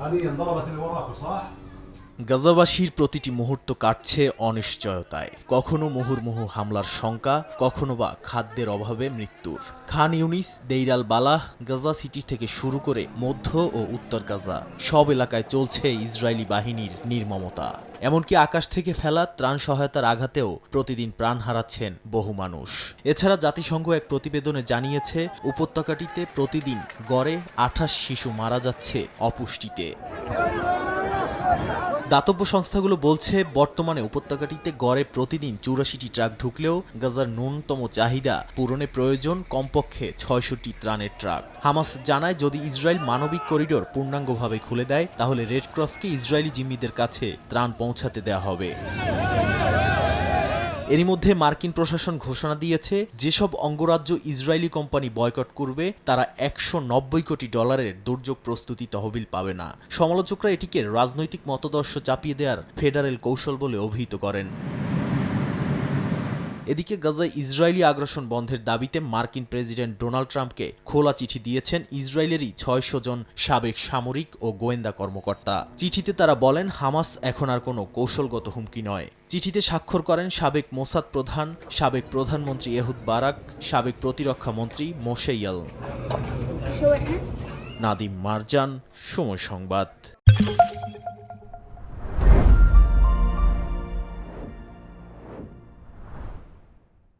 هذه انضربت اللي وراكم صح؟ গাজাবাসীর প্রতিটি মুহূর্ত কাটছে অনিশ্চয়তায়। কখনো মুহুর্মুহু হামলার শঙ্কা, কখনো বা খাদ্যের অভাবে মৃত্যুর। Khan Younis, Deir al Balah, Gaza City থেকে শুরু করে মধ্য ও উত্তর গাজা, সব এলাকায় চলছে ইসরায়েলি বাহিনীর নির্মমতা। এমনকি আকাশ থেকে ফেলা ত্রাণ সহায়তার আঘাতেও প্রতিদিন প্রাণ হারাচ্ছেন বহু মানুষ। এছাড়া জাতিসংঘ এক প্রতিবেদনে জানিয়েছে, উপত্যকাটিতে প্রতিদিন গড়ে আঠাশ শিশু মারা যাচ্ছে অপুষ্টিতে। দাতব্য সংস্থাগুলো বলছে, বর্তমানে উপত্যকাটিতে গড়ে প্রতিদিন চৌরাশিটি ট্রাক ঢুকলেও গাজার ন্যূনতম চাহিদা পূরণে প্রয়োজন কমপক্ষে ছয়শটি ত্রাণের ট্রাক। হামাস জানায়, যদি ইসরায়েল মানবিক করিডোর পূর্ণাঙ্গভাবে খুলে দেয়, তাহলে রেড ক্রসকে ইসরায়েলি জিম্মিদের কাছে ত্রাণ পৌঁছাতে দেওয়া হবে। এরই মধ্যে মার্কিন প্রশাসন ঘোষণা দিয়েছে, যেসব অঙ্গরাজ্য ইসরায়েলি কোম্পানি বয়কট করবে, তারা একশো নব্বই কোটি ডলারের দুর্যোগ প্রস্তুতি তহবিল পাবে না। সমালোচকরা এটিকে রাজনৈতিক মতদর্শ চাপিয়ে দেওয়ার ফেডারেল কৌশল বলে অভিহিত করেন। এদিকে গাজায় ইসরায়েলি আগ্রাসন বন্ধের দাবিতে মার্কিন প্রেসিডেন্ট ডোনাল্ড ট্রাম্পকে খোলা চিঠি দিয়েছেন ইসরায়েলেরই ছয়শো জন সাবেক সামরিক ও গোয়েন্দা কর্মকর্তা। চিঠিতে তারা বলেন হামাস এখন আর কোনো কৌশলগত হুমকি নয়। চিঠিতে স্বাক্ষর করেন সাবেক মোসাদ প্রধান সাবেক প্রধানমন্ত্রী এহুদ বারাক সাবেক প্রতিরক্ষা মন্ত্রী মোশেইয়াল। নাদিম মারজান সময় সংবাদ।